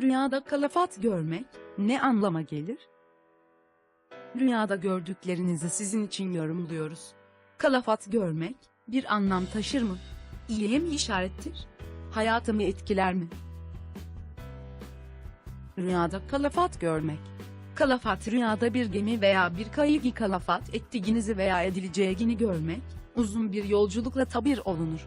Rüyada kalafat görmek ne anlama gelir? Rüyada gördüklerinizi sizin için yorumluyoruz. Kalafat görmek bir anlam taşır mı? İyiye mi işarettir? Hayatımı etkiler mi? Rüyada kalafat görmek. Kalafat rüyada bir gemi veya bir kayığı kalafat ettiğinizi veya edileceğini görmek, uzun bir yolculukla tabir olunur.